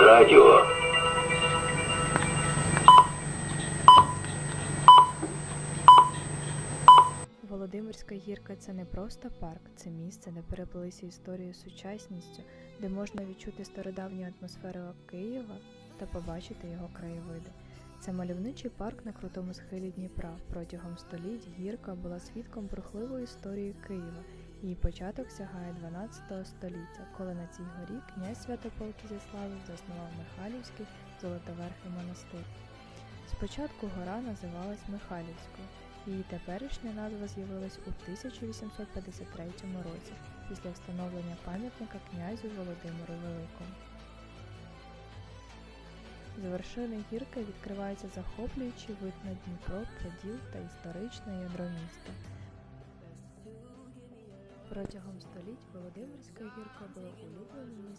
Радіо. Володимирська гірка це не просто парк, це місце, де переплилися історії з сучасністю, де можна відчути стародавню атмосферу Києва та побачити його краєвиди. Це мальовничий парк на крутому схилі Дніпра. Протягом століть гірка була свідком бурхливої історії Києва. Її початок сягає 12 століття, коли на цій горі князь Святополк Ізяславів заснував Михайлівський Золотоверхий монастир. Спочатку гора називалась Михайлівською. Її теперішня назва з'явилась у 1853 році після встановлення пам'ятника князю Володимиру Великому. З вершини гірки відкривається захоплюючий вид на Дніпро, Поділ та історичне ядро міста. Протягом століть Володимирська гірка була улюбленим